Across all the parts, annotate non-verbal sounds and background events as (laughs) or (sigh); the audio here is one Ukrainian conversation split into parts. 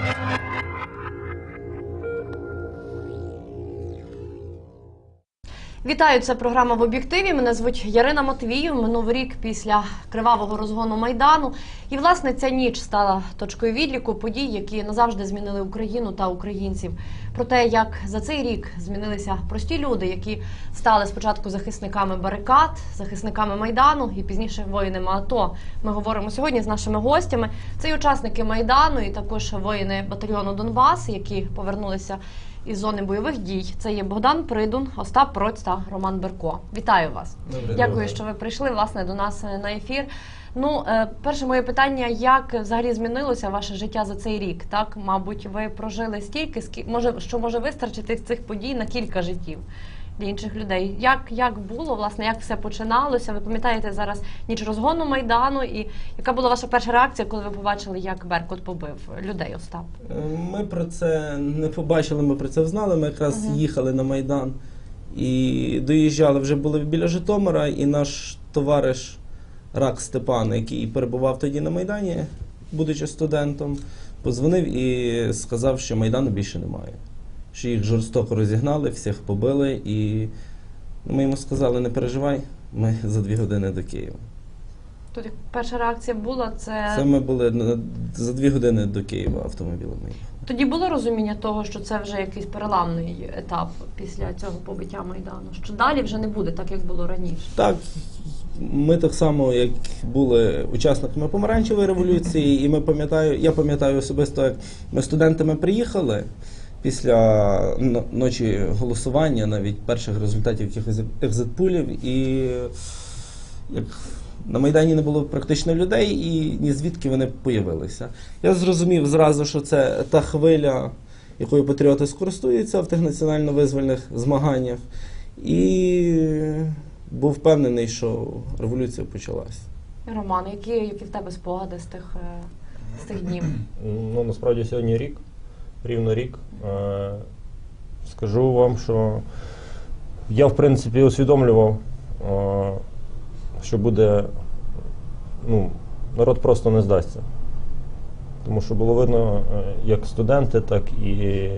Thank you. Вітаю, це програма в об'єктиві. Мене звуть Ярина Матвіїв. Минув рік після кривавого розгону майдану. І власне ця ніч стала точкою відліку подій, які назавжди змінили Україну та українців. Про те, як за цей рік змінилися прості люди, які стали спочатку захисниками барикад, захисниками майдану і пізніше воїнами АТО. Ми говоримо сьогодні з нашими гостями. Це і учасники майдану, і також воїни батальйону Донбас, які повернулися із зони бойових дій. Це є Богдан Придун, Остап Проць та Роман Берко. Вітаю вас. Добре, Дякую, добре. що ви прийшли власне до нас е, на ефір. Ну, е, перше моє питання: як взагалі змінилося ваше життя за цей рік? Так, мабуть, ви прожили стільки, скільки може, що може вистачити цих подій на кілька життів для інших людей. Як, як було, власне, як все починалося? Ви пам'ятаєте зараз ніч розгону майдану, і яка була ваша перша реакція, коли ви побачили, як Беркут побив людей Остап? Е, Ми про це не побачили, ми про це знали. Ми якраз Мгм. їхали на Майдан і доїжджали, вже були біля Житомира, і наш товариш Рак Степан, який перебував тоді на Майдані, будучи студентом, позвонив і сказав, що Майдану більше немає. Що їх жорстоко розігнали, всіх побили, і ми йому сказали, не переживай, ми за дві години до Києва. Тут перша реакція була це. Це ми були за дві години до Києва автомобілем. їхали. Тоді було розуміння того, що це вже якийсь переламний етап після цього побиття майдану. Що далі вже не буде так, як було раніше. Так, ми так само, як були учасниками помаранчевої революції, і ми пам'ятаю, я пам'ятаю особисто, як ми студентами приїхали після ночі голосування, навіть перших результатів якихось екзитпулів, і як на Майдані не було практично людей, і ні звідки вони появилися. Я зрозумів зразу, що це та хвиля, якою патріоти скористуються в тих національно-визвольних змаганнях. І був впевнений, що революція почалась. Роман, які, які в тебе спогади з тих, е, з тих днів? Ну, насправді сьогодні рік, рівно рік. Е, скажу вам, що я, в принципі, усвідомлював, е, що буде, ну, народ просто не здасться. Тому що було видно, е, як студенти, так і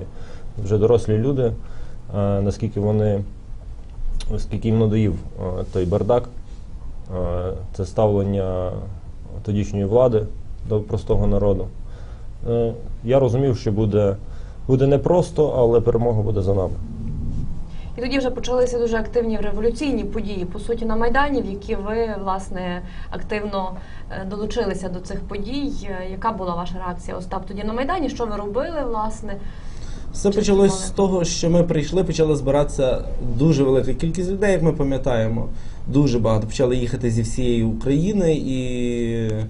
вже дорослі люди, наскільки вони, наскільки їм надоїв той бардак, це ставлення тодішньої влади до простого народу. Я розумів, що буде, буде непросто, але перемога буде за нами. І тоді вже почалися дуже активні революційні події, по суті, на Майдані, в які ви власне активно е, долучилися до цих подій. Е, Яка була ваша реакція Остап тоді на Майдані? Що ви робили, власне? Все Чи почалось з того, що ми прийшли, почала збиратися дуже велика кількість людей, як ми пам'ятаємо. Дуже багато почали їхати зі всієї України і е,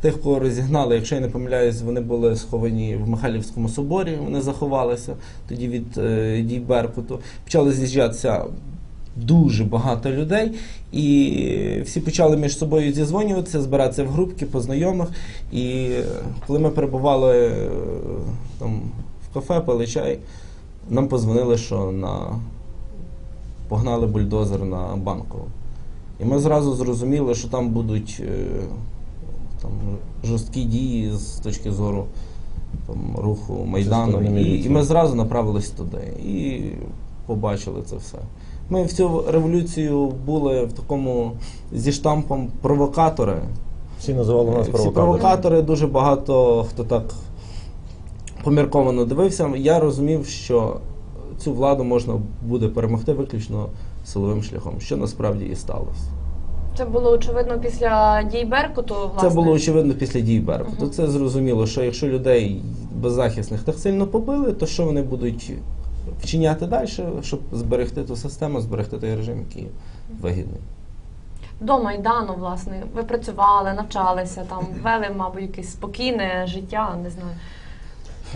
тих, кого розігнали, якщо я не помиляюсь, вони були сховані в Михайлівському соборі, вони заховалися тоді від е, дій Беркуту. Почали з'їжджатися дуже багато людей, і всі почали між собою зізвонюватися, збиратися в групки по знайомих. І е, коли ми перебували е, там в кафе, пили чай, нам позвонили, що на погнали бульдозер на Банкову. І ми зразу зрозуміли, що там будуть е, там, жорсткі дії з точки зору там, руху Майдану. І, і ми зразу направились туди і побачили це все. Ми в цю революцію були в такому зі штампом провокатори. Всі називали нас Всі провокатори, дуже багато хто так помірковано дивився. Я розумів, що цю владу можна буде перемогти виключно силовим шляхом, що насправді і сталося. Це було очевидно після дій Беркуту. Власне. Це було очевидно після дій Беркуту. Мгм. Це зрозуміло, що якщо людей беззахисних так сильно побили, то що вони будуть вчиняти далі, щоб зберегти ту систему, зберегти той режим, який вигідний. До Майдану, власне, ви працювали, навчалися, там вели, мабуть, якесь спокійне життя, не знаю.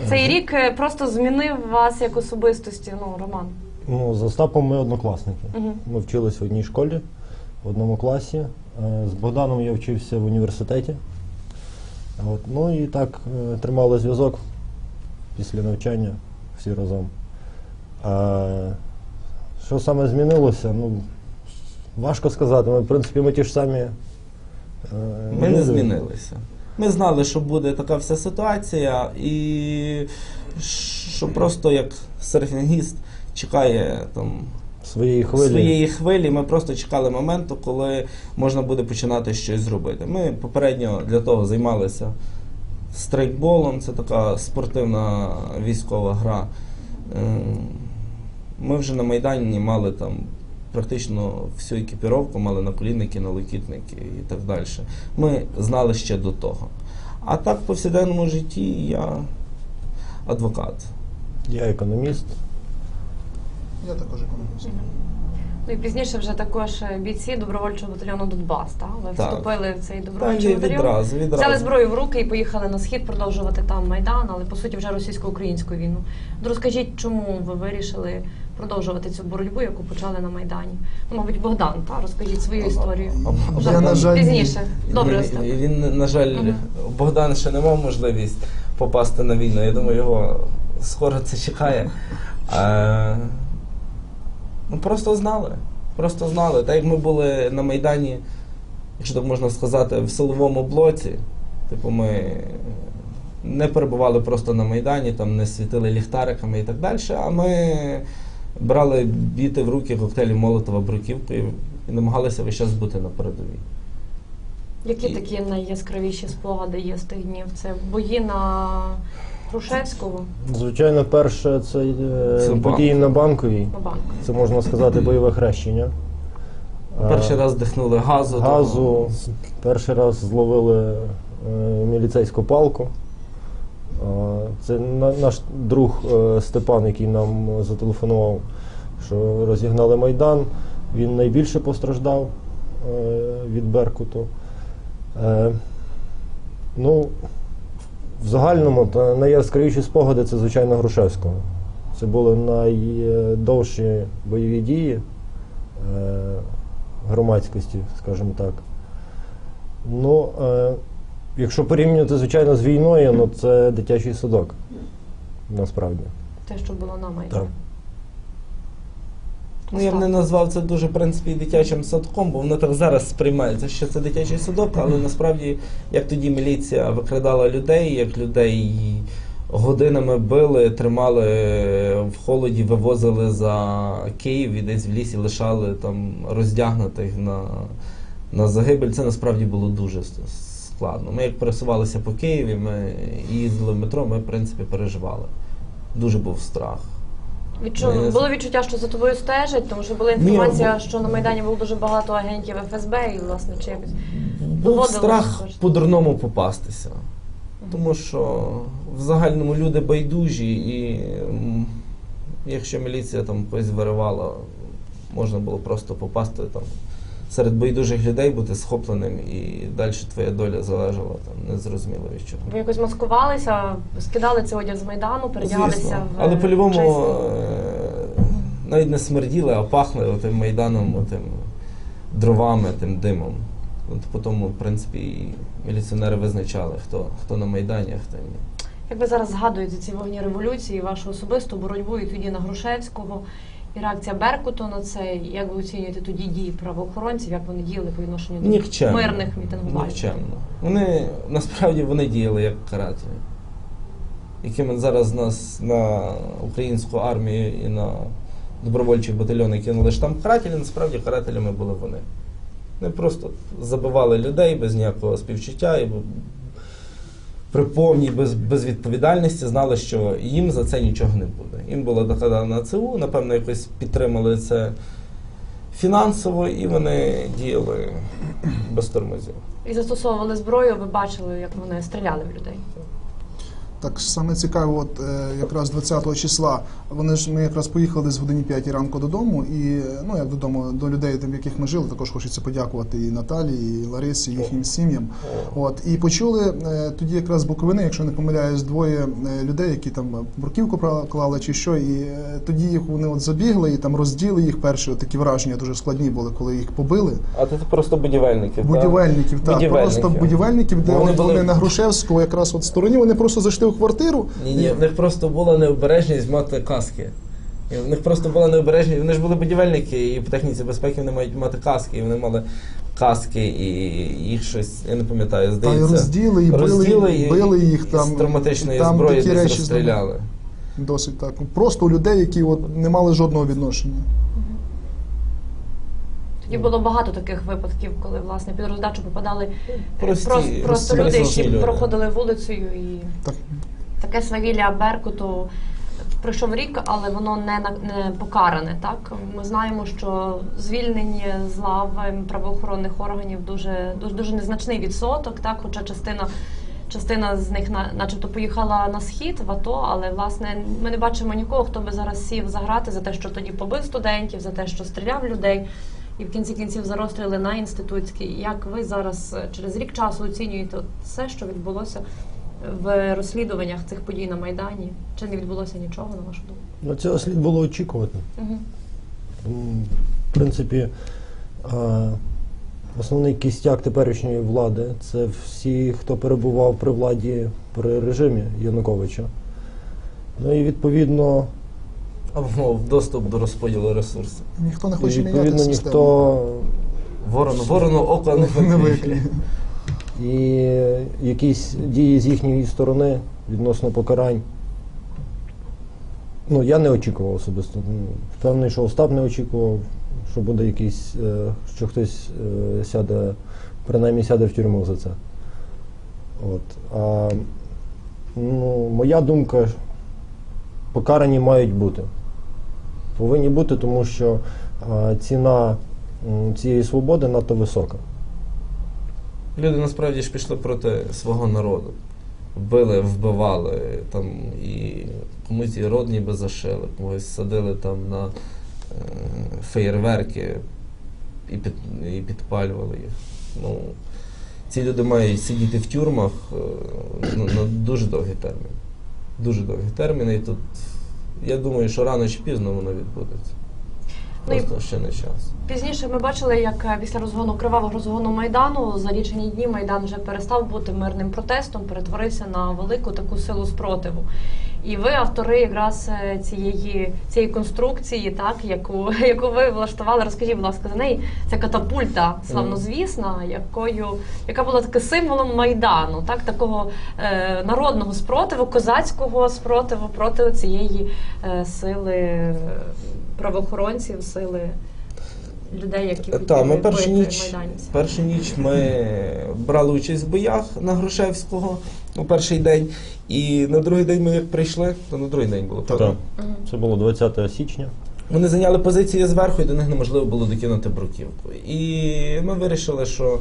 Цей рік е, просто змінив вас як особистості, ну, Роман. Ну, з Остапом ми однокласники. Угу. Ми вчились в одній школі, в одному класі. Е, З Богданом я вчився в університеті. От. Ну і так е, тримали зв'язок після навчання всі разом. А, що саме змінилося? Ну, важко сказати. Ми, в принципі, ми ті ж самі. е, Ми не змінилися. Ми знали, що буде така вся ситуація, і що просто як серфінгіст чекає там Своєї хвилі. своєї хвилі. Ми просто чекали моменту, коли можна буде починати щось зробити. Ми попередньо для того займалися страйкболом, це така спортивна військова гра. Ем, Ми вже на Майдані мали там практично всю екіпіровку, мали наколінники, налокітники і так далі. Ми знали ще до того. А так, в повсякденному житті я адвокат. Я економіст. Я також економіст. Ну і пізніше вже також бійці добровольчого батальйону Донбас. Так? Ви Так. вступили в цей добровольчий батальйон. відразу, Взяли зброю в руки і поїхали на схід продовжувати там майдан, але по суті вже російсько-українську війну. От Розкажіть, чому ви вирішили продовжувати цю боротьбу, яку почали на майдані? Ну, мабуть, Богдан, та розкажіть свою історію. Вже Я, на жаль, пізніше. Добре, він, Остап. він, на жаль, Мгм. Богдан ще не мав можливість попасти на війну. Я думаю, його скоро це чекає. А, (laughs) ну, просто знали. Просто знали. Так як ми були на Майдані, якщо так можна сказати, в силовому блоці, типу, ми не перебували просто на Майдані, там не світили ліхтариками і так далі, а ми брали біти в руки коктейлі Молотова бруківкою і намагалися весь час бути на передовій. Які І- такі найяскравіші спогади є з тих днів? Це бої на Грушевського Звичайно, перше це е, Це банк. події на банковій. на банку. Це можна сказати бойове хрещення. Перший Е, раз дихнули газу. газу. Перший раз зловили е, міліцейську палку. Е, Це на- наш друг е, Степан, який нам зателефонував, що розігнали Майдан. Він найбільше постраждав е, від Беркуту. Е, Ну, в загальному та найяскравіші спогади це, звичайно, Грушевського. Це були найдовші бойові дії е, громадськості, скажімо так. Ну, е, якщо порівнювати, звичайно, з війною, ну це дитячий садок. Насправді. Те, що було на майдані. Ну, я б не назвав це дуже в принципі дитячим садком, бо воно так зараз сприймається, що це дитячий садок, але насправді як тоді міліція викрадала людей, як людей годинами били, тримали в холоді, вивозили за Київ і десь в лісі лишали там роздягнутих на, на загибель. Це насправді було дуже складно. Ми як пересувалися по Києві, ми їздили в метро, ми в принципі переживали. Дуже був страх. Відчу... Ну, Було відчуття, що за тобою стежать, тому що була інформація, що на Майдані було дуже багато агентів ФСБ і, власне, чи якось Був страх теж. по-дурному попастися. Тому що в загальному люди байдужі, і м, якщо міліція там когось виривала, можна було просто попасти там серед байдужих людей, бути схопленим, і далі твоя доля залежала там незрозуміло від чого. ви якось маскувалися, скидали цей одяг з Майдану, передягалися Звісно. в Але по-любому чесні- е, навіть не смерділи, а пахли тим майданом, тим дровами, тим димом. От по тому, в принципі, і міліціонери визначали, хто, хто на Майдані, а хто ні. Як ви зараз згадуєте ці вогні революції, вашу особисту боротьбу і тоді на Грушевського, і реакція Беркуту на це, як ви оцінюєте тоді дії правоохоронців, як вони діяли по відношенню до Нікчемно. мирних мітингувальників? Нікчемно. Вони насправді вони діяли як карателі, якими зараз нас на українську армію і на добровольчі батальйони кинули штамп карателі, насправді карателями були вони. Вони просто забивали людей без ніякого співчуття і при повній без, безвідповідальності знали, що їм за це нічого не буде. Їм була докладена ЦУ, напевно, якось підтримали це фінансово, і вони діяли без тормозів. І застосовували зброю, ви бачили, як вони стріляли в людей. Так саме цікаво, от е, якраз 20 числа вони ж ми якраз поїхали в годині 5 ранку додому, і ну як додому до людей, в яких ми жили, також хочеться подякувати і Наталі, і Ларисі, і їхнім сім'ям. От і почули е, тоді якраз з Буковини, якщо не помиляюсь, двоє е, людей, які там бурківку клали чи що, і е, тоді їх вони от забігли і там розділи їх. Перші от такі враження дуже складні були, коли їх побили. А це просто будівельники. так? Будівельників, так, Будівельники. просто будівельників, де Вони вони, були- на Грушевського якраз от стороні, вони просто зайшли квартиру. Ні, ні, в них просто була необережність мати каски. І в них просто була необережність. Вони ж були будівельники, і по техніці безпеки вони мають мати каски, і вони мали каски, і їх щось, я не пам'ятаю, Та й здається. розділи, і били, і били їх там. з травматичної там зброї такі десь речі розстріляли. Досить так. Просто у людей, які от не мали жодного відношення. Тоді було багато таких випадків, коли власне під роздачу попадали Прості, просто, просто люди, які люди. проходили вулицею і Так. таке свавілля Беркуту. Пройшов рік, але воно не на- не покаране. Так ми знаємо, що звільнені з лави правоохоронних органів дуже дуже дуже незначний відсоток. Так, хоча частина частина з них на, начебто поїхала на схід в АТО, але власне ми не бачимо нікого, хто би зараз сів заграти за те, що тоді побив студентів, за те, що стріляв людей. І в кінці кінців за розстріли на інститутській. Як ви зараз е, через рік часу оцінюєте все, що відбулося в розслідуваннях цих подій на Майдані? Чи не відбулося нічого, на вашу думку? Ну, цього слід було очікувати. Угу. В принципі, основний кістяк теперішньої влади це всі, хто перебував при владі при режимі Януковича. Ну і відповідно, Або доступ до розподілу ресурсів. Ніхто не і, хоче міняти відповідно систему. ніхто Ворону, ворону ока не не виклює. виклює. і якісь дії з їхньої сторони відносно покарань. Ну, я не очікував особисто. Ну, Впевнений, що Остап не очікував, що буде якийсь, е, що хтось е, сяде, принаймні сяде в тюрму за це. От. А, ну, моя думка, покарані мають бути. Повинні бути, тому що ціна цієї свободи надто висока. Люди насправді ж пішли проти свого народу. Били, вбивали там і комусь і род ніби зашили, когось садили там на е, феєрверки і, під, і підпалювали їх. Ну, ці люди мають сидіти в тюрмах е, на, на дуже довгий термін. Дуже довгі терміни, і тут я думаю, що рано чи пізно воно відбудеться. Ну і- Просто ще не час. Пізніше ми бачили, як е, після розгону кривавого розгону майдану за лічені дні майдан вже перестав бути мирним протестом, перетворився на велику таку силу спротиву. І ви автори якраз е, цієї цієї конструкції, так яку (laughs) яку ви влаштували. Розкажіть, будь ласка, за неї. Це катапульта славнозвісна, якою яка була таким символом майдану, так такого е, народного спротиву, козацького спротиву проти цієї е, сили правоохоронців, сили людей, які Так, ми першу ніч, першу ніч ми брали участь в боях на Грушевського у перший день. І на другий день ми як прийшли, то на другий день було правда. Так. Це було 20 січня. Вони зайняли позиції зверху, і до них неможливо було докинути бруківку. І ми вирішили, що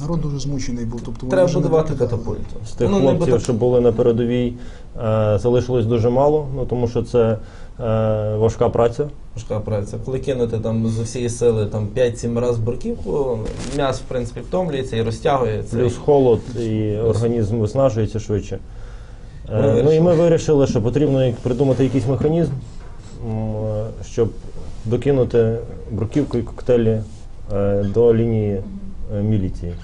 Народ дуже змучений був. Тобто вони треба вже не будувати катапульту. З тих Ну, не хлопців, буде- що були на передовій, е, залишилось дуже мало, ну тому що це е, важка праця. Важка праця. Коли кинути там з усієї сили там 5-7 разів бруківку, м'ясо в принципі втомлюється і розтягується. Плюс холод і організм виснажується швидше. Ми Е, ну і ми вирішили, що потрібно придумати якийсь механізм, е, щоб докинути бруківку і коктейлі е, до лінії е, міліції.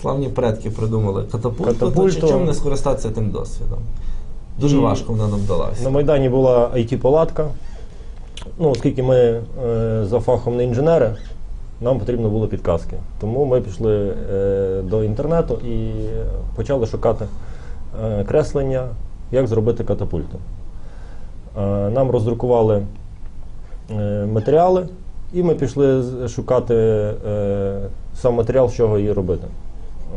Славні предки придумали катапульту, Катапульту. то чому не скористатися тим досвідом? Дуже І- важко вона нам вдалася. На Майдані була IT-палатка. Ну, оскільки ми е, за фахом не інженери, нам потрібно було підказки. Тому ми пішли е, до інтернету і почали шукати е, креслення, як зробити катапульту. Е, нам роздрукували е, матеріали, і ми пішли шукати е, сам матеріал, з чого її робити. Е,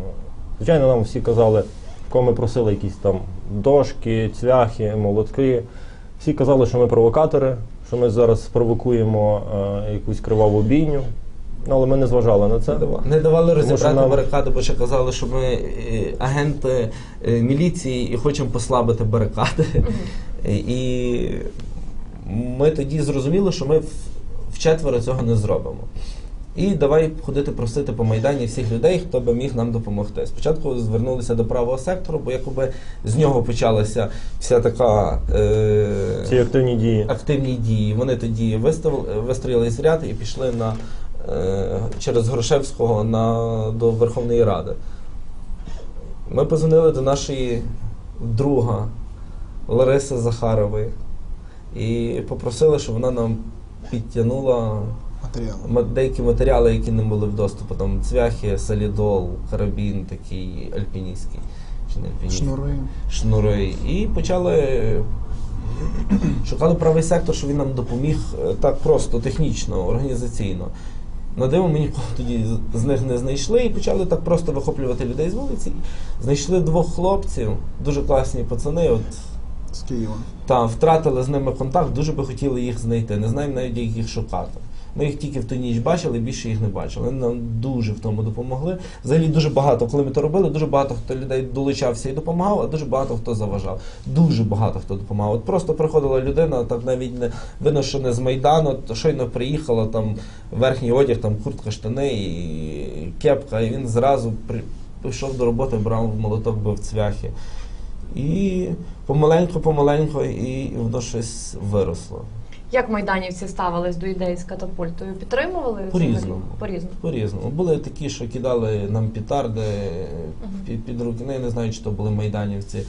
Звичайно, нам всі казали, кого ми просили якісь там дошки, цвяхи, молотки. Всі казали, що ми провокатори, що ми зараз спровокуємо е, якусь криваву бійню. Ну, але ми не зважали на це. Не давали, не давали розібрати нам- барикади, бо ще казали, що ми е, агенти е, міліції і хочемо послабити барикади. І ми тоді зрозуміли, що ми в- вчетверо цього не зробимо. І давай ходити просити по Майдані всіх людей, хто би міг нам допомогти. Спочатку звернулися до правого сектору, бо якоби з нього почалася вся така е, Ці активні дії. активні дії. Вони тоді виставили, вистроїлись ряд і пішли на, е, через Грушевського на, до Верховної Ради. Ми позвонили до нашої друга Лариси Захарової, і попросили, щоб вона нам підтягнула Матеріали. ма- деякі матеріали, які не були в доступу. Там цвяхи, солідол, карабін такий альпіністський. Чи не альпіністський? Шнури. шнури. І почали шукали правий сектор, щоб він нам допоміг е, так просто, технічно, організаційно. На диво ми нікого тоді з- них не знайшли і почали так просто вихоплювати людей з вулиці. Знайшли двох хлопців, дуже класні пацани. От З Києва. там втратили з ними контакт, дуже би хотіли їх знайти. Не знаємо навіть, як їх шукати. Ми їх тільки в ту ніч бачили, більше їх не бачили. Вони нам дуже в тому допомогли. Взагалі дуже багато, коли ми то робили, дуже багато хто людей долучався і допомагав, а дуже багато хто заважав. Дуже багато хто допомагав. От просто приходила людина, так навіть не видно, з Майдану, то щойно приїхала, там верхній одяг, там куртка, штани і кепка, і він зразу при... пішов до роботи, брав молоток, бив цвяхи. І помаленьку, помаленьку, і воно щось виросло. Як майданівці ставились до ідеї з катапультою? Підтримували? По-різному. По-різному. По-різному. Були такі, що кидали нам пітарди під, під руки. Ну, я не знаю, чи то були майданівці.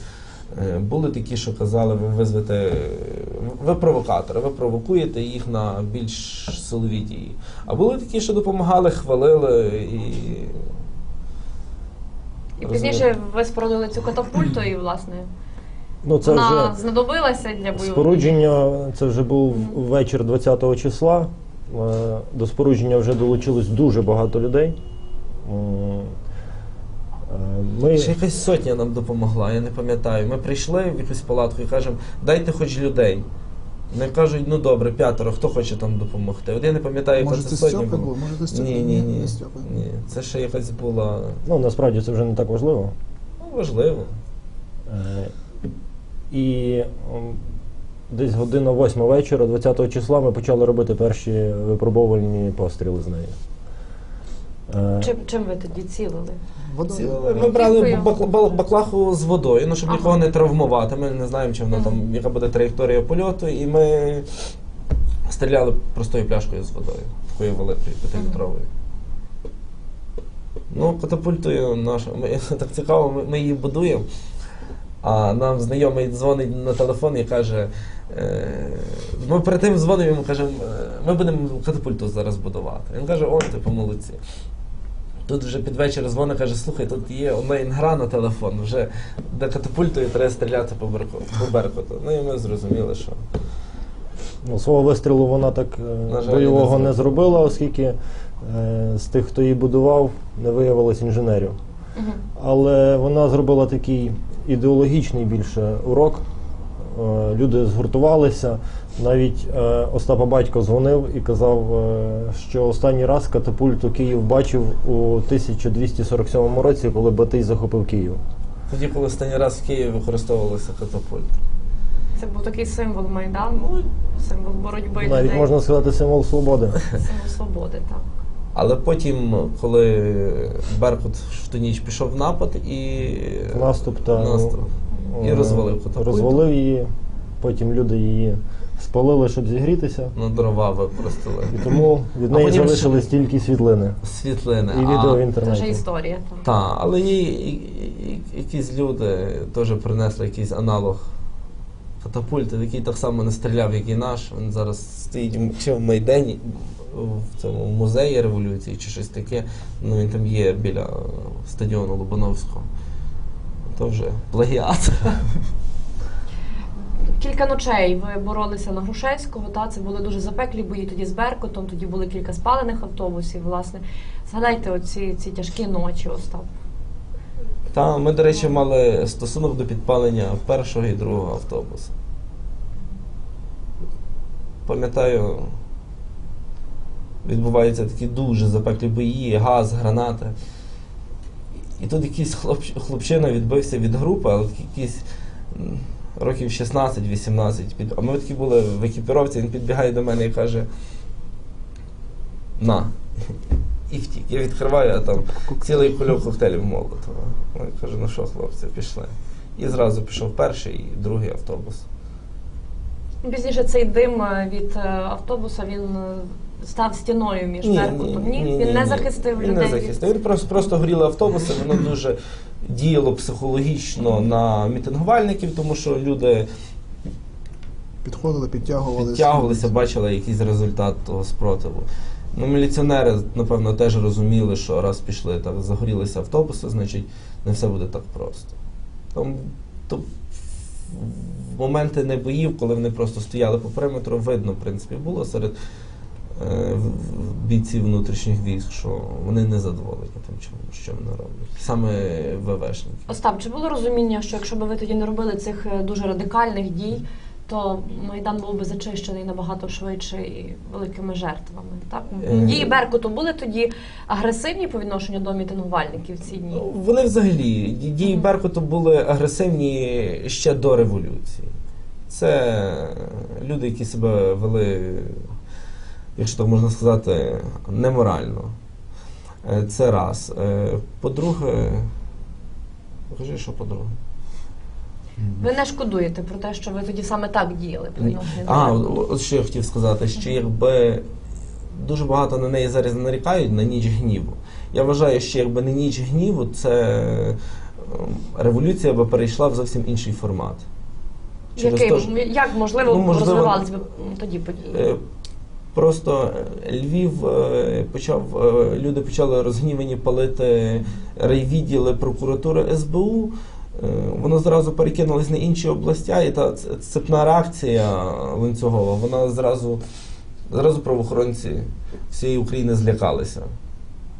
Е, Були такі, що казали, ви визвете, ви провокатори, ви провокуєте їх на більш силові дії. А були такі, що допомагали, хвалили і. І пізніше ви спорудили цю катапульту, і власне Ну, це вона вже знадобилася для бойових. спорудження, це вже був вечір 20 числа. Е, До спорудження вже долучилось дуже багато людей. Е, Ми... Ще якась сотня нам допомогла, я не пам'ятаю. Ми прийшли в якусь палатку і кажемо, дайте хоч людей. Вони кажуть, ну добре, п'ятеро, хто хоче там допомогти. От я не пам'ятаю, яка Може, це сотня була. Може, це? Ні, ні, Ні, ні. Ні, це ще якась була Ну, насправді це вже не так важливо. ну, важливо. І десь година восьма вечора, 20 числа, ми почали робити перші випробовувальні постріли з нею. Е, Чим, чим ви тоді цілили? Водою. Ми брали баклаху з водою, ну, щоб Ага. нікого не травмувати. Ми не знаємо, чи вона Мгм. там, яка буде траєкторія польоту, і ми стріляли простою пляшкою з водою, такою великою, п'ятилітровою. Ну, катапультою наша, ми, (laughs) так цікаво, ми, ми її будуємо. А нам знайомий дзвонить на телефон і каже. Е, ми перед тим дзвонимо йому кажемо, е, ми будемо катапульту зараз будувати. Він каже, о, типу, молодці. Тут вже під вечір дзвонить, каже, слухай, тут є онлайн-гра на телефон, вже де катапультою треба стріляти по беркуту. Беркуту. Ну і ми зрозуміли, що Ну, свого вистрілу вона так е, жаль, бойового не не зробила, оскільки е, з тих, хто її будував, не виявилось інженерів. Мгм. Але вона зробила такий ідеологічний більше урок. Е, Люди згуртувалися. Навіть е, Остапа батько дзвонив і казав, е, що останній раз катапульту Київ бачив у 1247 році, коли Батий захопив Київ. тоді, коли останній раз в Києві використовувалися катапульти. Це був такий символ Майдану, символ боротьби Навіть людей, можна сказати символ свободи. символ свободи, так. Але потім, коли Беркут в ту ніч пішов в напад і Наступ та Наступ. І е, розвалив катапульту. Розвалив її, потім люди її спалили, щоб зігрітися. на дрова використали. І тому від А неї потім залишились тільки світлини Світлини. і відео в А, Це вже інтернеті. історія. Так. та, але і- і- якісь люди теж принесли якийсь аналог катапульти, який так само не стріляв, як і наш. Він зараз стоїть в Майдані, в цьому музеї революції чи щось таке. Ну він там є біля стадіону Лобановського. То вже плагіат. Кілька ночей ви боролися на Грушевського, та це були дуже запеклі бої тоді з Беркутом, тоді були кілька спалених автобусів. Власне, згадайте оці ці тяжкі ночі, Остап. Та ми, до речі, мали стосунок до підпалення першого і другого автобуса. Пам'ятаю, відбуваються такі дуже запеклі бої, газ, гранати. І тут якийсь хлоп, хлопчина відбився від групи, але якийсь років 16-18. Під... А ми такі були в екіпіровці, він підбігає до мене і каже: На. І втік. Я відкриваю, а там цілий кульок коктейлів Молотова. Ну, Я кажу, ну що, хлопці, пішли. І зразу пішов перший і другий автобус. Пізніше цей дим е, від е, автобуса він е, став стіною між Беркутом. Ні, він не захистив він людей. Не захистив. Він просто, просто горіли автобуси, воно дуже діяло психологічно на мітингувальників, тому що люди підходили, підтягувалися. підтягувалися, бачили якийсь результат того спротиву. Ну, міліціонери, напевно, теж розуміли, що раз пішли так, загорілися автобуси, значить не все буде так просто. Там то, моменти не боїв, коли вони просто стояли по периметру, видно, в принципі, було серед е, бійців внутрішніх військ, що вони не задоволені тим, чим, що вони роблять. Саме ВВшники. Остап, чи було розуміння, що якщо б ви тоді не робили цих е, дуже радикальних дій, то майдан був би зачищений набагато швидше і великими жертвами? Так Е. дії Беркуту були тоді агресивні по відношенню до мітингувальників ці дні? Ну, Вони взагалі дії Беркуту були агресивні ще до революції. Це люди, які себе вели, якщо так можна сказати, неморально. Е, Це раз. Е, По-друге, кажи, що по-друге. Ви не шкодуєте про те, що ви тоді саме так діяли відношенню до А, от що я хотів сказати, що якби дуже багато на неї зараз нарікають на ніч гніву. Я вважаю, що якби не ніч гніву, це ем, революція би перейшла в зовсім інший формат. Через Який, те, що, як можливо, Ну, можливо, розвивалися б тоді події? е, Просто е, Львів е, почав, е, люди почали розгнівані палити райвідділи прокуратури СБУ. Е, Воно зразу перекинулось на інші областя, і та цепна реакція ланцюгова, вона зразу, зразу правоохоронці всієї України злякалися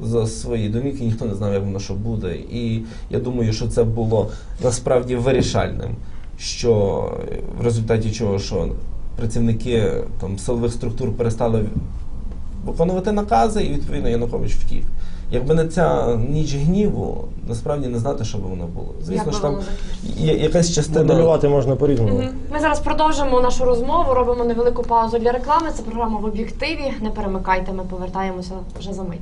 за свої домівки, ніхто не знав, як воно що буде. І я думаю, що це було насправді вирішальним, що в результаті чого, що працівники там, силових структур перестали виконувати накази, і відповідно Янукович втік. Якби не ця ніч гніву, насправді не знати, що би воно було. Звісно Як ж там є- якась частина. Моделювати можна по-різному. Ми зараз продовжимо нашу розмову, робимо невелику паузу для реклами. Це програма в об'єктиві. Не перемикайте, ми повертаємося вже за мить.